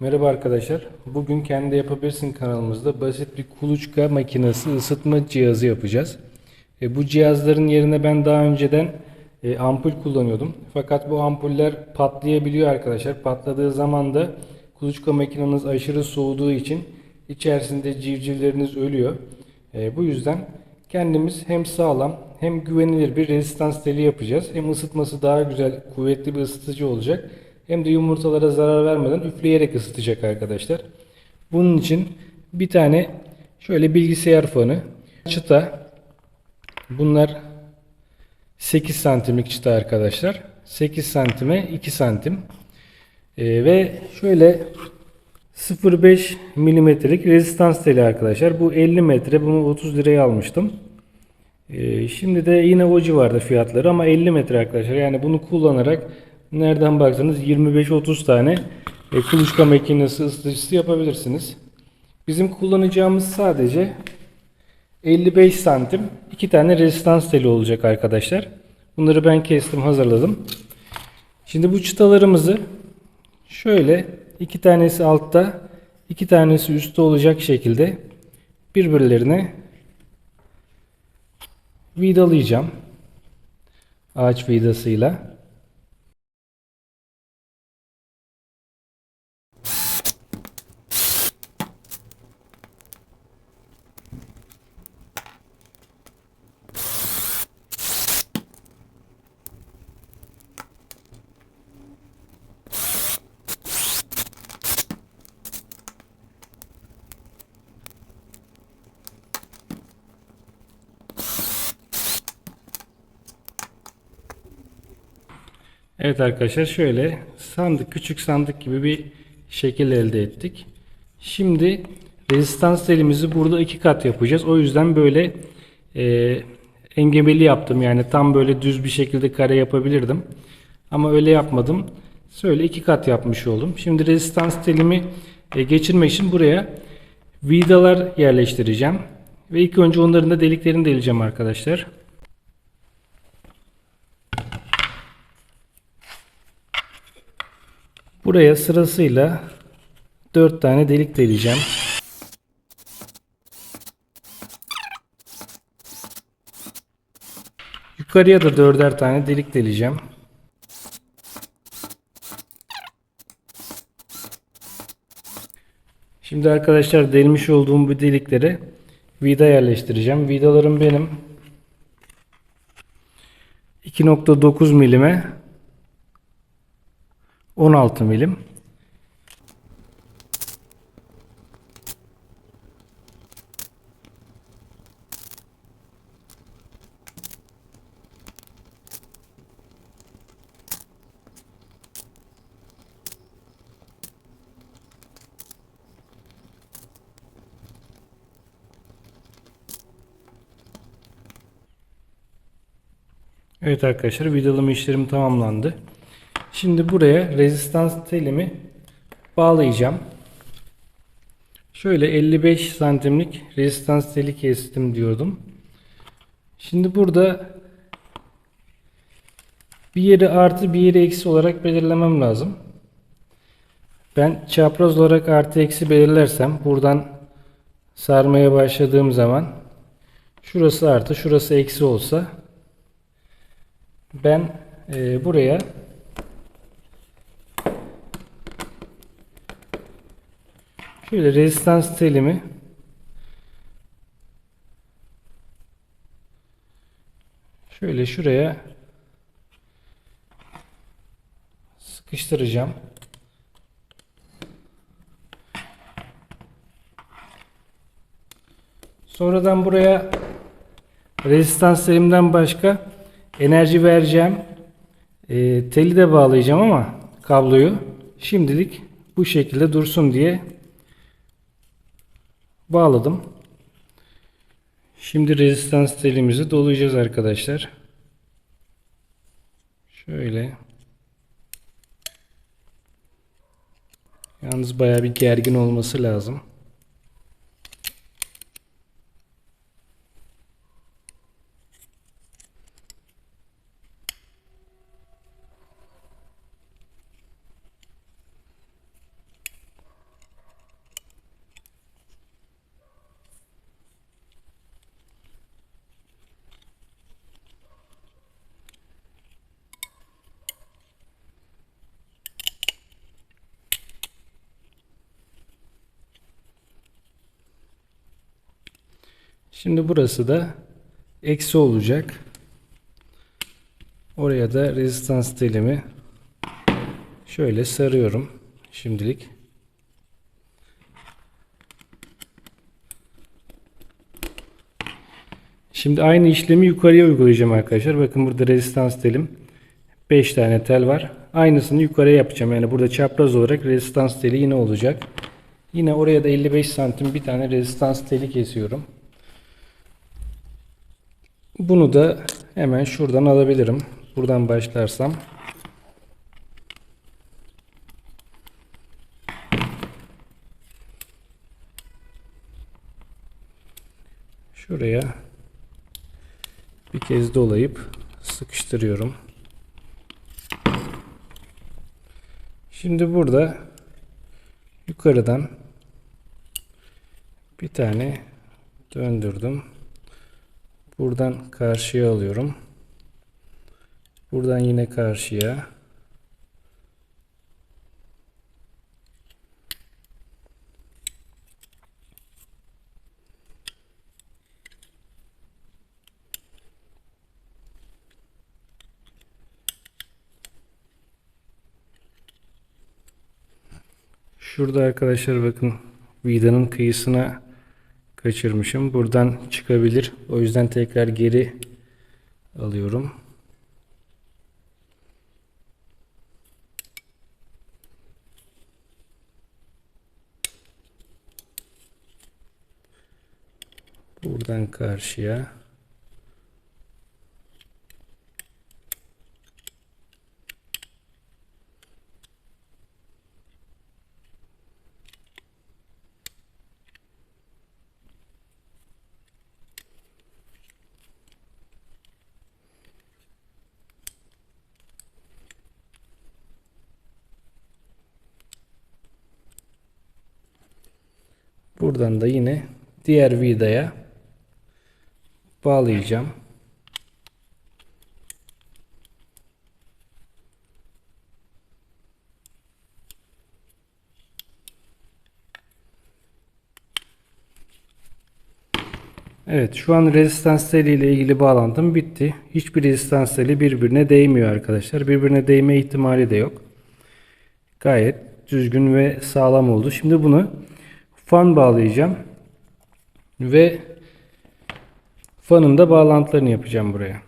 Merhaba arkadaşlar. Bugün kendi yapabilirsin kanalımızda basit bir kuluçka makinesi ısıtma cihazı yapacağız. E, bu cihazların yerine ben daha önceden e, ampul kullanıyordum. Fakat bu ampuller patlayabiliyor arkadaşlar. Patladığı zaman da kuluçka makineniz aşırı soğuduğu için içerisinde civcivleriniz ölüyor. E, bu yüzden kendimiz hem sağlam hem güvenilir bir rezistans teli yapacağız. Hem ısıtması daha güzel, kuvvetli bir ısıtıcı olacak. Hem de yumurtalara zarar vermeden üfleyerek ısıtacak arkadaşlar. Bunun için bir tane şöyle bilgisayar fanı, çıta. Bunlar 8 santimlik çıta arkadaşlar. 8 santime 2 santim. Ee, ve şöyle 0.5 milimetrelik rezistans teli arkadaşlar. Bu 50 metre. Bunu 30 liraya almıştım. Ee, şimdi de yine o civarda fiyatları ama 50 metre arkadaşlar. Yani bunu kullanarak nereden baksanız 25-30 tane e, kuluçka makinesi ısıtıcısı yapabilirsiniz. Bizim kullanacağımız sadece 55 santim iki tane rezistans teli olacak arkadaşlar. Bunları ben kestim hazırladım. Şimdi bu çıtalarımızı şöyle iki tanesi altta iki tanesi üstte olacak şekilde birbirlerine vidalayacağım. Ağaç vidasıyla. Evet arkadaşlar şöyle sandık küçük sandık gibi bir şekil elde ettik. Şimdi rezistans telimizi burada iki kat yapacağız. O yüzden böyle e, engebeli yaptım. Yani tam böyle düz bir şekilde kare yapabilirdim. Ama öyle yapmadım. Şöyle iki kat yapmış oldum. Şimdi rezistans telimi e, geçirmek için buraya vidalar yerleştireceğim. Ve ilk önce onların da deliklerini deleceğim arkadaşlar. Buraya sırasıyla 4 tane delik deleceğim. Yukarıya da dörder tane delik deleceğim. Şimdi arkadaşlar delmiş olduğum bu deliklere vida yerleştireceğim. Vidalarım benim 2.9 milime 16 milim. Evet arkadaşlar vidalama işlerim tamamlandı. Şimdi buraya rezistans telimi bağlayacağım. Şöyle 55 santimlik rezistans teli kestim diyordum. Şimdi burada bir yeri artı bir yeri eksi olarak belirlemem lazım. Ben çapraz olarak artı eksi belirlersem buradan sarmaya başladığım zaman şurası artı şurası eksi olsa ben e, buraya Şöyle rezistans telimi şöyle şuraya sıkıştıracağım. Sonradan buraya rezistans telimden başka enerji vereceğim. E, teli de bağlayacağım ama kabloyu şimdilik bu şekilde dursun diye bağladım. Şimdi rezistans telimizi dolayacağız arkadaşlar. Şöyle. Yalnız bayağı bir gergin olması lazım. Şimdi burası da eksi olacak. Oraya da rezistans telimi şöyle sarıyorum şimdilik. Şimdi aynı işlemi yukarıya uygulayacağım arkadaşlar. Bakın burada rezistans telim 5 tane tel var. Aynısını yukarıya yapacağım. Yani burada çapraz olarak rezistans teli yine olacak. Yine oraya da 55 santim bir tane rezistans teli kesiyorum. Bunu da hemen şuradan alabilirim. Buradan başlarsam. Şuraya bir kez dolayıp sıkıştırıyorum. Şimdi burada yukarıdan bir tane döndürdüm. Buradan karşıya alıyorum. Buradan yine karşıya. Şurada arkadaşlar bakın vidanın kıyısına kaçırmışım. Buradan çıkabilir. O yüzden tekrar geri alıyorum. Buradan karşıya. Buradan da yine diğer vidaya bağlayacağım. Evet şu an rezistans teli ile ilgili bağlantım bitti. Hiçbir rezistans teli birbirine değmiyor arkadaşlar. Birbirine değme ihtimali de yok. Gayet düzgün ve sağlam oldu. Şimdi bunu fan bağlayacağım. Ve fanın da bağlantılarını yapacağım buraya.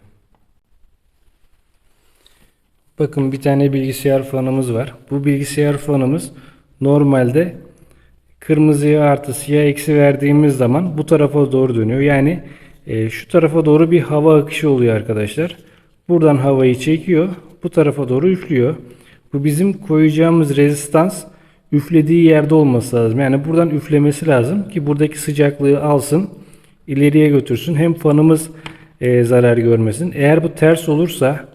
Bakın bir tane bilgisayar fanımız var. Bu bilgisayar fanımız normalde kırmızıya artı siyah eksi verdiğimiz zaman bu tarafa doğru dönüyor. Yani e, şu tarafa doğru bir hava akışı oluyor arkadaşlar. Buradan havayı çekiyor. Bu tarafa doğru üflüyor. Bu bizim koyacağımız rezistans üflediği yerde olması lazım. Yani buradan üflemesi lazım ki buradaki sıcaklığı alsın, ileriye götürsün. Hem fanımız e, zarar görmesin. Eğer bu ters olursa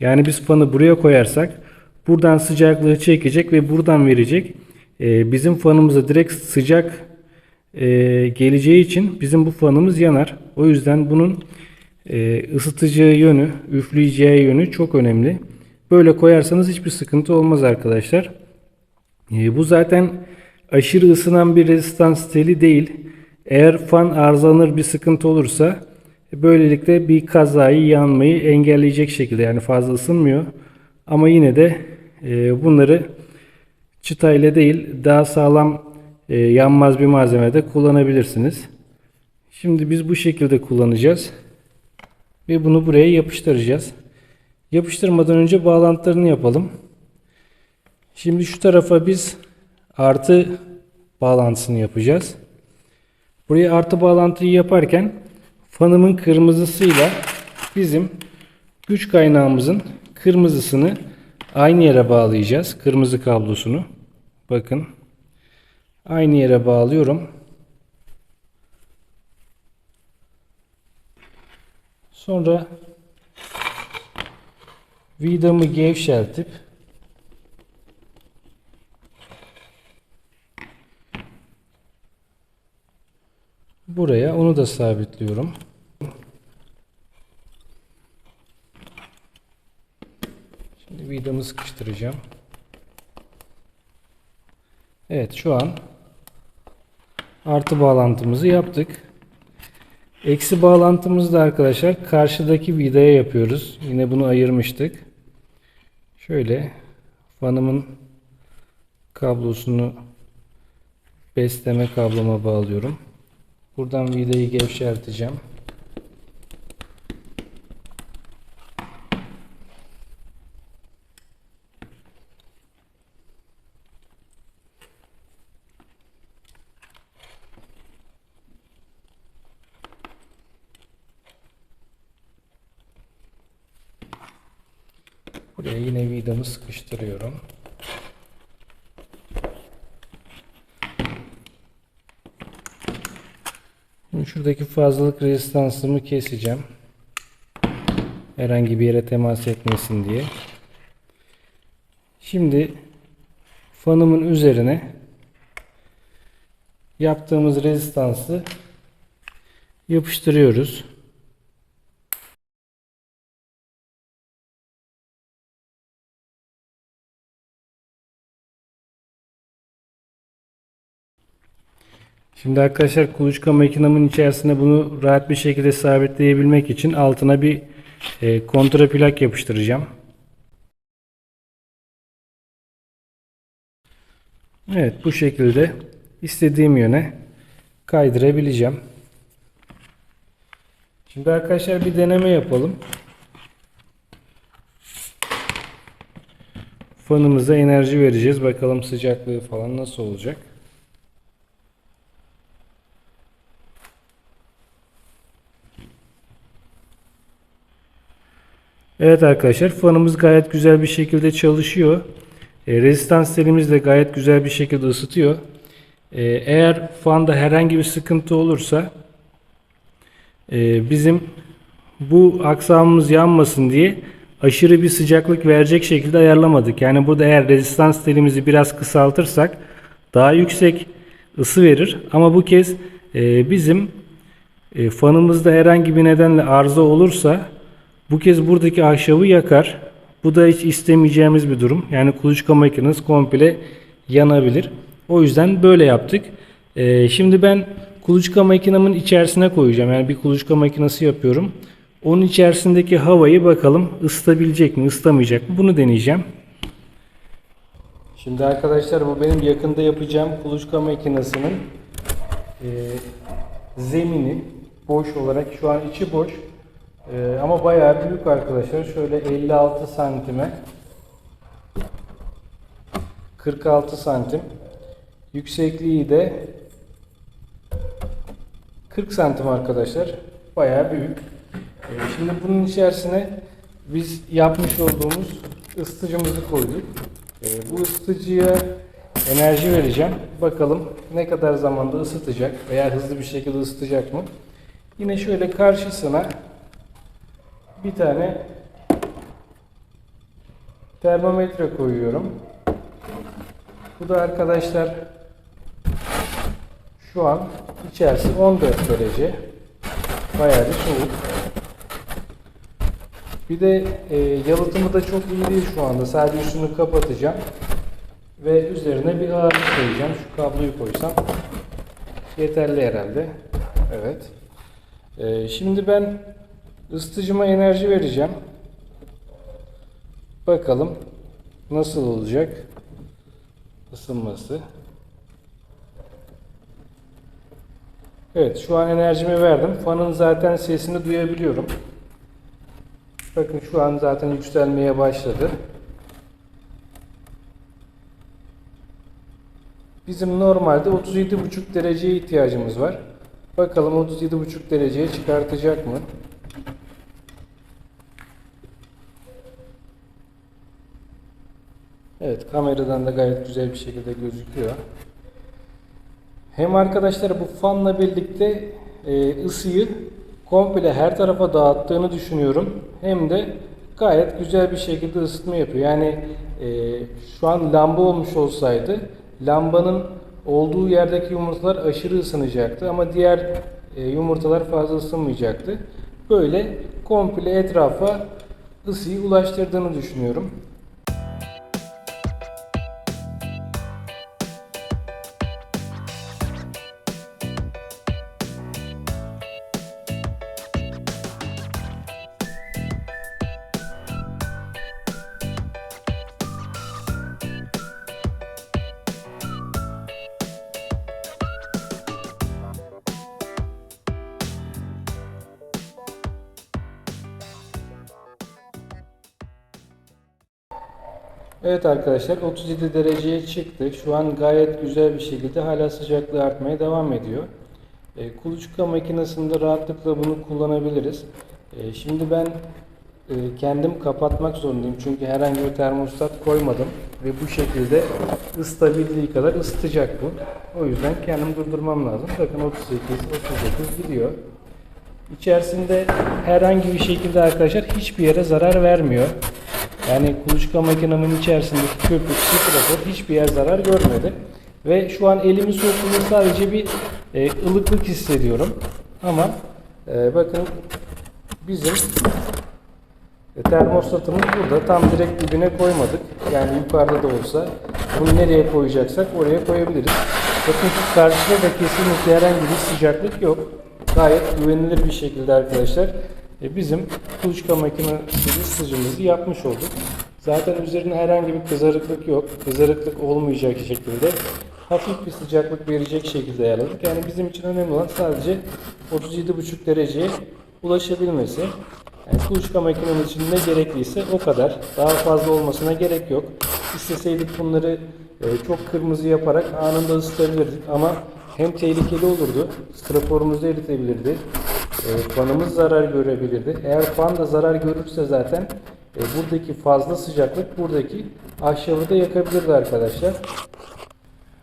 yani biz fanı buraya koyarsak buradan sıcaklığı çekecek ve buradan verecek. E, bizim fanımıza direkt sıcak e, geleceği için bizim bu fanımız yanar. O yüzden bunun e, ısıtıcı yönü, üfleyeceği yönü çok önemli. Böyle koyarsanız hiçbir sıkıntı olmaz arkadaşlar. E, bu zaten aşırı ısınan bir rezistans teli değil. Eğer fan arızalanır bir sıkıntı olursa böylelikle bir kazayı yanmayı engelleyecek şekilde yani fazla ısınmıyor. Ama yine de e, bunları çıtayla değil daha sağlam e, yanmaz bir malzemede kullanabilirsiniz. Şimdi biz bu şekilde kullanacağız. Ve bunu buraya yapıştıracağız. Yapıştırmadan önce bağlantılarını yapalım. Şimdi şu tarafa biz artı bağlantısını yapacağız. Buraya artı bağlantıyı yaparken fanımın kırmızısıyla bizim güç kaynağımızın kırmızısını aynı yere bağlayacağız. Kırmızı kablosunu. Bakın. Aynı yere bağlıyorum. Sonra vidamı gevşeltip buraya onu da sabitliyorum. Şimdi vidamı sıkıştıracağım. Evet şu an artı bağlantımızı yaptık. Eksi bağlantımızı da arkadaşlar karşıdaki vidaya yapıyoruz. Yine bunu ayırmıştık. Şöyle fanımın kablosunu besleme kabloma bağlıyorum. Buradan vidayı gevşerteceğim. Buraya yine vidamı sıkıştırıyorum. Şuradaki fazlalık rezistansımı keseceğim. Herhangi bir yere temas etmesin diye. Şimdi fanımın üzerine yaptığımız rezistansı yapıştırıyoruz. Şimdi arkadaşlar kuluçka makinamın içerisine bunu rahat bir şekilde sabitleyebilmek için altına bir e, kontraplak yapıştıracağım. Evet bu şekilde istediğim yöne kaydırabileceğim. Şimdi arkadaşlar bir deneme yapalım. Fanımıza enerji vereceğiz. Bakalım sıcaklığı falan nasıl olacak. Evet arkadaşlar fanımız gayet güzel bir şekilde çalışıyor. E, rezistans telimiz de gayet güzel bir şekilde ısıtıyor. E, eğer fanda herhangi bir sıkıntı olursa e, bizim bu aksamımız yanmasın diye aşırı bir sıcaklık verecek şekilde ayarlamadık. Yani burada eğer rezistans telimizi biraz kısaltırsak daha yüksek ısı verir. Ama bu kez e, bizim e, fanımızda herhangi bir nedenle arıza olursa bu kez buradaki ahşabı yakar. Bu da hiç istemeyeceğimiz bir durum. Yani kuluçka makinesi komple yanabilir. O yüzden böyle yaptık. Ee, şimdi ben kuluçka makinamın içerisine koyacağım. Yani bir kuluçka makinesi yapıyorum. Onun içerisindeki havayı bakalım ısıtabilecek mi, ısıtamayacak mı? Bunu deneyeceğim. Şimdi arkadaşlar bu benim yakında yapacağım kuluçka makinesinin e, zemini boş olarak şu an içi boş. Ee, ama bayağı büyük arkadaşlar. Şöyle 56 santime 46 santim. Yüksekliği de 40 santim arkadaşlar. Bayağı büyük. Ee, şimdi bunun içerisine biz yapmış olduğumuz ısıtıcımızı koyduk. Ee, bu ısıtıcıya enerji vereceğim. Bakalım ne kadar zamanda ısıtacak veya hızlı bir şekilde ısıtacak mı? Yine şöyle karşısına bir tane termometre koyuyorum. Bu da arkadaşlar şu an içerisi 14 derece. Bayağı bir soğuk. Bir de e, yalıtımı da çok iyi değil şu anda. Sadece üstünü kapatacağım. Ve üzerine bir ağırlık koyacağım. Şu kabloyu koysam yeterli herhalde. Evet. E, şimdi ben Isıtıcıma enerji vereceğim. Bakalım nasıl olacak ısınması. Evet şu an enerjimi verdim. Fanın zaten sesini duyabiliyorum. Bakın şu an zaten yükselmeye başladı. Bizim normalde 37,5 dereceye ihtiyacımız var. Bakalım 37,5 dereceye çıkartacak mı? Evet kameradan da gayet güzel bir şekilde gözüküyor. Hem arkadaşlar bu fanla birlikte e, ısıyı komple her tarafa dağıttığını düşünüyorum. Hem de gayet güzel bir şekilde ısıtma yapıyor. Yani e, şu an lamba olmuş olsaydı lambanın olduğu yerdeki yumurtalar aşırı ısınacaktı ama diğer e, yumurtalar fazla ısınmayacaktı. Böyle komple etrafa ısıyı ulaştırdığını düşünüyorum. Evet arkadaşlar 37 dereceye çıktı. Şu an gayet güzel bir şekilde hala sıcaklığı artmaya devam ediyor. E, kuluçka makinesinde rahatlıkla bunu kullanabiliriz. E, şimdi ben e, kendim kapatmak zorundayım çünkü herhangi bir termostat koymadım ve bu şekilde ısıtabildiği kadar ısıtacak bu. O yüzden kendim durdurmam lazım. Bakın 38, 39 gidiyor. İçerisinde herhangi bir şekilde arkadaşlar hiçbir yere zarar vermiyor. Yani kuluçka makinemin içerisindeki köpük, strafor hiçbir yer zarar görmedi. Ve şu an elimi soktuğumda sadece bir e, ılıklık hissediyorum. Ama e, bakın bizim e, termostatımız burada. Tam direkt dibine koymadık. Yani yukarıda da olsa bunu nereye koyacaksak oraya koyabiliriz. Bakın şu karşıda da kesinlikle herhangi bir sıcaklık yok. Gayet güvenilir bir şekilde arkadaşlar e, bizim kuluçka makinesi ısıtıcımızı yapmış olduk. Zaten üzerine herhangi bir kızarıklık yok. Kızarıklık olmayacak şekilde hafif bir sıcaklık verecek şekilde ayarladık. Yani bizim için önemli olan sadece 37,5 dereceye ulaşabilmesi. Yani kuluçka makinenin için ne gerekliyse o kadar. Daha fazla olmasına gerek yok. İsteseydik bunları e, çok kırmızı yaparak anında ısıtabilirdik ama hem tehlikeli olurdu, straforumuzu eritebilirdi, e, fanımız zarar görebilirdi. Eğer fan da zarar görürse zaten e, buradaki fazla sıcaklık buradaki ahşabı da yakabilirdi arkadaşlar.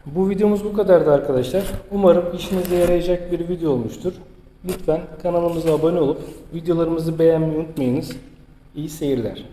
Bu videomuz bu kadardı arkadaşlar. Umarım işinize yarayacak bir video olmuştur. Lütfen kanalımıza abone olup videolarımızı beğenmeyi unutmayınız. İyi seyirler.